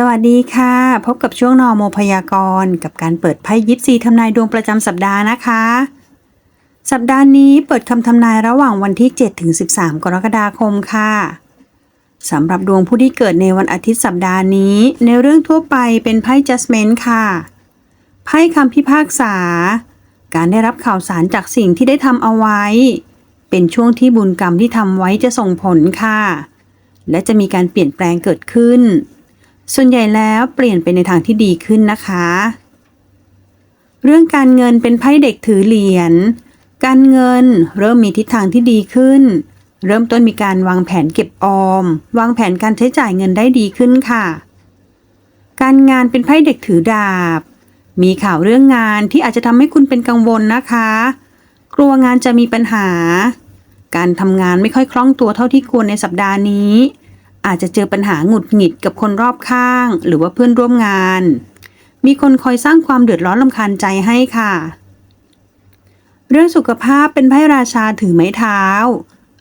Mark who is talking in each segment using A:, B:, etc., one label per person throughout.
A: สวัสดีค่ะ พบกับช่วงนอโมพยากรณ์กับการเปิดไพ่ยิปซีทำนายดวงประจำสัปดาห์นะคะ สัปดาห์นี้เปิดคำทำนายระหว่างวันที่ 7 ถึง 13 กรกฎาคมค่ะสำหรับดวงผู้ที่เกิดในวันอาทิตย์สัปดาห์นี้ ในเรื่องทั่วไปเป็นไพ่ Judgment ค่ะ ไพ่คำพิพากษา การได้รับข่าวสารจากสิ่งที่ได้ทำเอาไว้ เป็นช่วงที่บุญกรรมที่ทำไว้จะส่งผลค่ะ และจะมีการเปลี่ยนแปลงเกิดขึ้น ส่วนใหญ่แล้วเปลี่ยนไปในทางที่ดีขึ้นนะคะ เรื่องการเงินเป็นไพ่เด็กถือเหรียญ การเงินเริ่มมีทิศทางที่ดีขึ้น เริ่มต้นมีการวางแผนเก็บออม วางแผนการใช้จ่ายเงินได้ดีขึ้นค่ะ การงานเป็นไพ่เด็กถือดาบ มีข่าวเรื่องงานที่อาจจะทำให้คุณเป็นกังวลนะคะ กลัวงานจะมีปัญหา การทำงานไม่ค่อยคล่องตัวเท่าที่ควรในสัปดาห์นี้ อาจจะเจอปัญหาหงุดหงิดกับคนรอบข้าง หรือว่าเพื่อนร่วมงาน มีคนคอยสร้างความเดือดร้อนลำคาญใจให้ค่ะ เรื่องสุขภาพเป็นไพ่ราชาถือไม้เท้า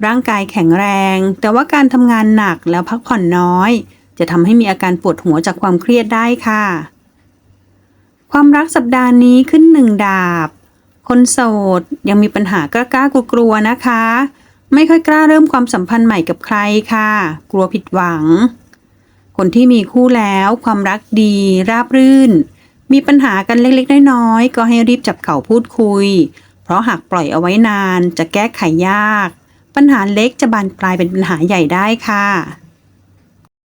A: ร่างกายแข็งแรง แต่ว่าการทำงานหนักแล้วพักผ่อนน้อย จะทำให้มีอาการปวดหัวจากความเครียดได้ค่ะ ความรักสัปดาห์นี้ขึ้นหนึ่งดาบ คนโสดยังมีปัญหากล้ากลัวๆนะคะ ไม่ค่อยกล้าเริ่มความสัมพันธ์ใหม่กับใครค่ะ กลัวผิดหวัง คนที่มีคู่แล้วความรักดี ราบรื่น มีปัญหากันเล็กๆ น้อยๆ ก็ให้รีบจับเข่าพูดคุย เพราะหากปล่อยเอาไว้นานจะแก้ไขยาก ปัญหาเล็กจะบานปลายเป็นปัญหาใหญ่ได้ค่ะ